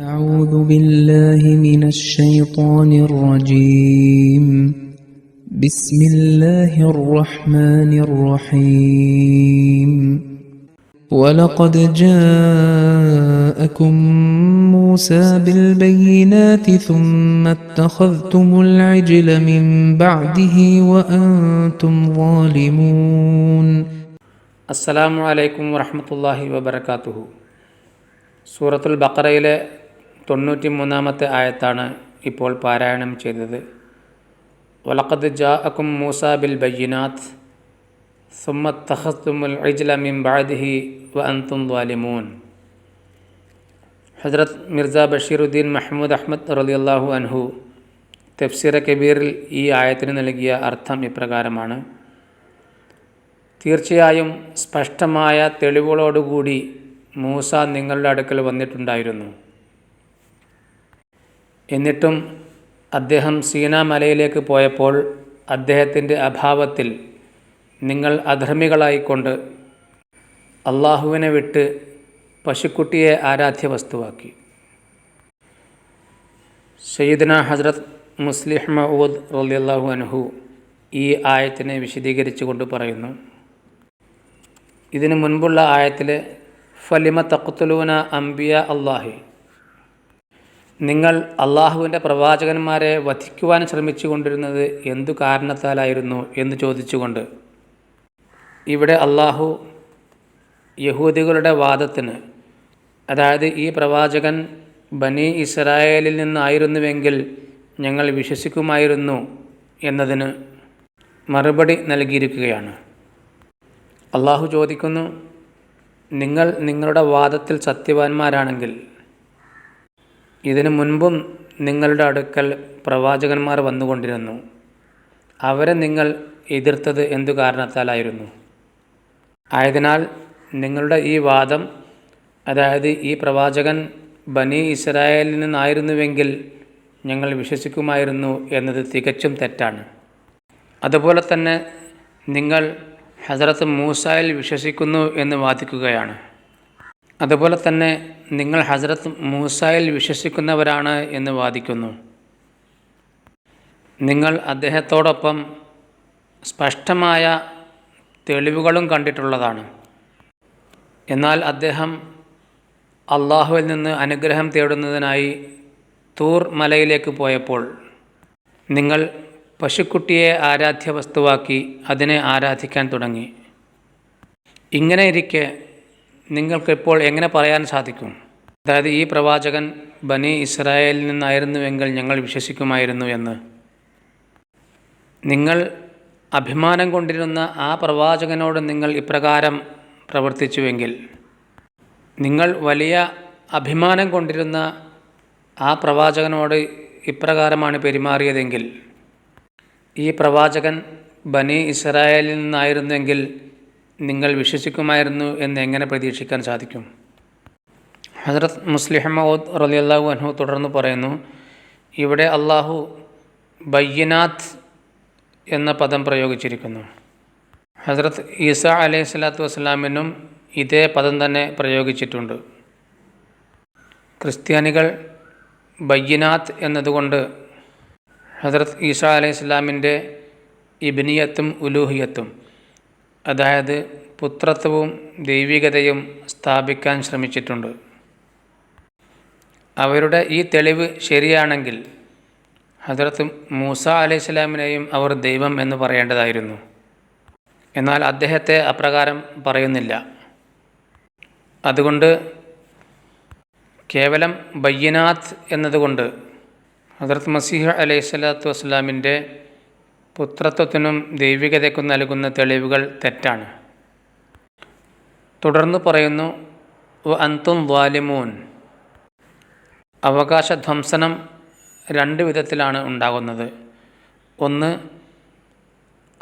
أعوذ بالله من الشيطان الرجيم بسم الله الرحمن الرحيم ولقد جاءكم موسى بالبينات ثم اتخذتم العجل من بعده وأنتم ظالمون അസ്സലാമു അലൈക്കും വറഹമത്തല്ലാഹി വബർക്കാത്തുഹു സൂറത്തുൽ ബക്കറയിലെ തൊണ്ണൂറ്റി മൂന്നാമത്തെ ആയത്താണ് ഇപ്പോൾ പാരായണം ചെയ്തത്. വലഖദ് ജാ അക്കും മൂസ ബിൽ ബയ്യനാഥ് സുമ്മത്ത് തഹസ്തുമുൽ ഇജ്ല മിൻ ബാദിഹി വ അന്തും വാലിമൂൻ ഹജ്രത് മിർസ ബഷീറുദ്ദീൻ മഹ്മൂദ് അഹമ്മദ് റളിയല്ലാഹു അൻഹു തെഫ്സിറ കബീറിൽ ഈ ആയത്തിന് നൽകിയ അർത്ഥം ഇപ്രകാരമാണ്. തീർച്ചയായും സ്പഷ്ടമായ തെളിവുകളോടുകൂടി മൂസ നിങ്ങളുടെ അടുക്കൽ വന്നിട്ടുണ്ടായിരുന്നു. എന്നിട്ടും അദ്ദേഹം സീന മലയിലേക്ക് പോയപ്പോൾ അദ്ദേഹത്തിന്റെ അഭാവത്തിൽ നിങ്ങൾ അധർമ്മികളായിക്കൊണ്ട് അള്ളാഹുവിനെ വിട്ട് പശുക്കുട്ടിയെ ആരാധ്യ വസ്തുവാക്കി സയ്യിദ്ന ഹസ്രത് മുസ്ലിഹ് മഹൂദ് റളിയല്ലാഹു അൻഹു ഈ ആയത്തിനെ വിശദീകരിച്ചു കൊണ്ട് പറയുന്നു. ഇതിനു മുൻപുള്ള ആയത്തിലെ ഫലിമ തഖ്തുലൂന അംബിയ അള്ളാഹി നിങ്ങൾ അള്ളാഹുവിന്റെ പ്രവാചകന്മാരെ വധിക്കുവാൻ ശ്രമിച്ചു കൊണ്ടിരുന്നത് എന്തു കാരണത്താലായിരുന്നു എന്ന് ചോദിച്ചുകൊണ്ട് ഇവിടെ അള്ളാഹു യഹൂദികളുടെ വാദത്തിന് അതായത് ഈ പ്രവാചകൻ ബനി ഇസ്രായേലിൽ നിന്നായിരുന്നുവെങ്കിൽ ഞങ്ങൾ വിശ്വസിക്കുമായിരുന്നു എന്നതിന് മറുപടി നൽകിയിരിക്കുകയാണ്. അള്ളാഹു ചോദിക്കുന്നു നിങ്ങൾ നിങ്ങളുടെ വാദത്തിൽ സത്യവാന്മാരാണെങ്കിൽ ഇതിനു മുൻപും നിങ്ങളുടെ അടുക്കൽ പ്രവാചകന്മാർ വന്നുകൊണ്ടിരുന്നു. അവരെ നിങ്ങൾ എതിർത്തത് എന്തു കാരണത്താലായിരുന്നു? ആയതിനാൽ നിങ്ങളുടെ ഈ വാദം അതായത് ഈ പ്രവാചകൻ ബനി ഇസ്രായേലിൽ നിന്നായിരുന്നുവെങ്കിൽ ഞങ്ങൾ വിശ്വസിക്കുമായിരുന്നു എന്നത് തികച്ചും തെറ്റാണ്. അതുപോലെ തന്നെ നിങ്ങൾ ഹസരത്ത് മൂസായിൽ വിശ്വസിക്കുന്നു എന്ന് വാദിക്കുകയാണ്. അതുപോലെ തന്നെ നിങ്ങൾ ഹസരത്ത് മൂസായിൽ വിശ്വസിക്കുന്നവരാണ് എന്ന് വാദിക്കുന്നു. നിങ്ങൾ അദ്ദേഹത്തോടൊപ്പം സ്പഷ്ടമായ തെളിവുകളും കണ്ടിട്ടുള്ളതാണ്. എന്നാൽ അദ്ദേഹം അള്ളാഹുവിൽ നിന്ന് അനുഗ്രഹം തേടുന്നതിനായി തൂർ മലയിലേക്ക് പോയപ്പോൾ നിങ്ങൾ പശുക്കുട്ടിയെ ആരാധ്യ വസ്തുവാക്കി അതിനെ ആരാധിക്കാൻ തുടങ്ങി. ഇങ്ങനെ ഇരിക്കെ നിങ്ങൾക്കിപ്പോൾ എങ്ങനെ പറയാൻ സാധിക്കും? അതായത് ഈ പ്രവാചകൻ ബനി ഇസ്രായേലിൽ നിന്നായിരുന്നുവെങ്കിൽ ഞങ്ങൾ വിശ്വസിക്കുമായിരുന്നു എന്ന്. നിങ്ങൾ അഭിമാനം കൊണ്ടിരുന്ന ആ പ്രവാചകനോട് നിങ്ങൾ ഇപ്രകാരം പ്രവർത്തിച്ചുവെങ്കിൽ നിങ്ങൾ വലിയ അഭിമാനം കൊണ്ടിരുന്ന ആ പ്രവാചകനോട് ഇപ്രകാരമാണ് പെരുമാറിയതെങ്കിൽ ഈ പ്രവാചകൻ ബനി ഇസ്രായേലിൽ നിന്നായിരുന്നെങ്കിൽ നിങ്ങൾ വിശ്വസിക്കുമായിരുന്നു എന്ന് എങ്ങനെ പ്രതീക്ഷിക്കാൻ സാധിക്കും? ഹസ്രത് മുസ്ലിഹ് മൗദ് റലിയല്ലാഹു അൻഹു തുടർന്ന് പറയുന്നു ഇവിടെ അള്ളാഹു ബയ്യനാഥ് എന്ന പദം പ്രയോഗിച്ചിരിക്കുന്നു. ഹസ്രത് ഈസ അലൈഹി സ്വലാത്തു വസ്സലാമിനും ഇതേ പദം തന്നെ പ്രയോഗിച്ചിട്ടുണ്ട്. ക്രിസ്ത്യാനികൾ ബയ്യനാത്ത് എന്നതുകൊണ്ട് ഹസ്രത് ഈസ അലൈഹി സ്വലാമിന്റെ ഇബിനിയത്തും ഉലൂഹിയത്തും അതായത് പുത്രത്വവും ദൈവികതയും സ്ഥാപിക്കാൻ ശ്രമിച്ചിട്ടുണ്ട്. അവരുടെ ഈ തെളിവ് ശരിയാണെങ്കിൽ ഹജറത്ത് മൂസ അലൈഹി സ്വലാമിനെയും അവർ ദൈവം എന്ന് പറയേണ്ടതായിരുന്നു. എന്നാൽ അദ്ദേഹത്തെ അപ്രകാരം പറയുന്നില്ല. അതുകൊണ്ട് കേവലം ബയ്യനാഥ് എന്നതുകൊണ്ട് ഹജറത്ത് മസീഹ് അലൈഹി സ്വലാത്തു വസ്സലാമിന്റെ പുത്രത്വത്തിനും ദൈവികതയ്ക്കും നൽകുന്ന തെളിവുകൾ തെറ്റാണ്. തുടർന്ന് പറയുന്നു അന്തും വാലിമൂൻ. അവകാശധ്വംസനം രണ്ട് വിധത്തിലാണ് ഉണ്ടാകുന്നത്. ഒന്ന്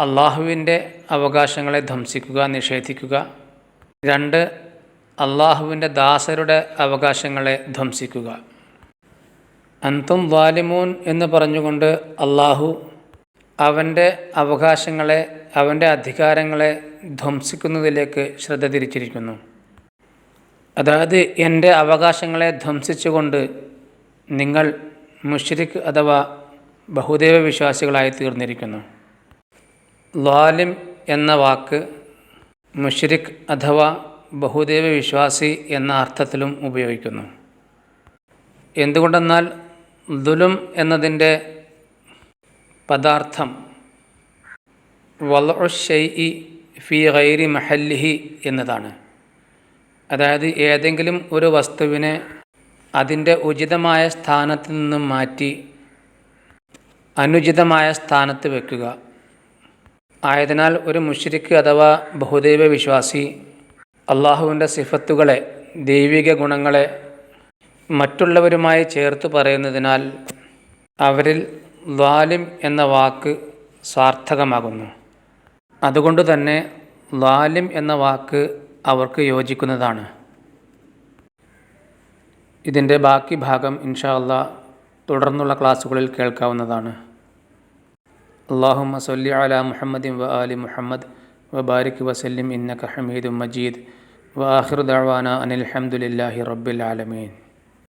അള്ളാഹുവിന്റെ അവകാശങ്ങളെ ധ്വംസിക്കുക നിഷേധിക്കുക. രണ്ട് അള്ളാഹുവിന്റെ ദാസരുടെ അവകാശങ്ങളെ ധ്വംസിക്കുക. അന്തും വാലിമൂൻ എന്ന് പറഞ്ഞുകൊണ്ട് അള്ളാഹു അവന്റെ അവകാശങ്ങളെ അവന്റെ അധികാരങ്ങളെ ധ്വംസിക്കുന്നതിലേക്ക് ശ്രദ്ധ തിരിച്ചിരിക്കുന്നു. അതായത് എന്റെ അവകാശങ്ങളെ ധ്വംസിച്ചുകൊണ്ട് നിങ്ങൾ മുഷ്രിഖ് അഥവാ ബഹുദൈവ വിശ്വാസികളായി തീർന്നിരിക്കുന്നു ലാലിം എന്ന വാക്ക് മുഷ്രിഖ് അഥവാ ബഹുദൈവ വിശ്വാസി എന്ന അർത്ഥത്തിലും ഉപയോഗിക്കുന്നു. എന്തുകൊണ്ടെന്നാൽ ദുലും എന്നതിന്റെ പദാർത്ഥം. വലഷൈഇ ഫി ഗൈരി മഹല്ലിഹി എന്നതാണ്. അതായത് ഏതെങ്കിലും ഒരു വസ്തുവിനെ അതിന്റെ ഉചിതമായ സ്ഥാനത്ത് നിന്നും മാറ്റി അനുചിതമായ സ്ഥാനത്ത് വെക്കുക. ആയതിനാൽ ഒരു മുഷരിക്ക് അഥവാ ബഹുദൈവ വിശ്വാസി അള്ളാഹുവിന്റെ സിഫത്തുകളെ ദൈവിക ഗുണങ്ങളെ മറ്റുള്ളവരുമായി ചേർത്ത് പറയുന്നതിനാൽ അവരിൽ ലാലിം എന്ന വാക്ക് സാർത്ഥകമാകുന്നു. അതുകൊണ്ട് തന്നെ ലാലിം എന്ന വാക്ക് അവർക്ക് യോജിക്കുന്നതാണ്. ഇതിന്റെ ബാക്കി ഭാഗം ഇൻഷാ തുടർന്നുള്ള ക്ലാസ്സുകളിൽ കേൾക്കാവുന്നതാണ്. അള്ളാഹുമ്മ സല്ലി അല മുഹമ്മദിൻ വ ആലി മുഹമ്മദ് വ ബാരിക് വസല്ലിം ഇന്നക ഹമീദും മജീദ് വ ആഹിർ അനിൽ ഹംദുലില്ലാഹി റബ്ബിൽ ആലമീൻ.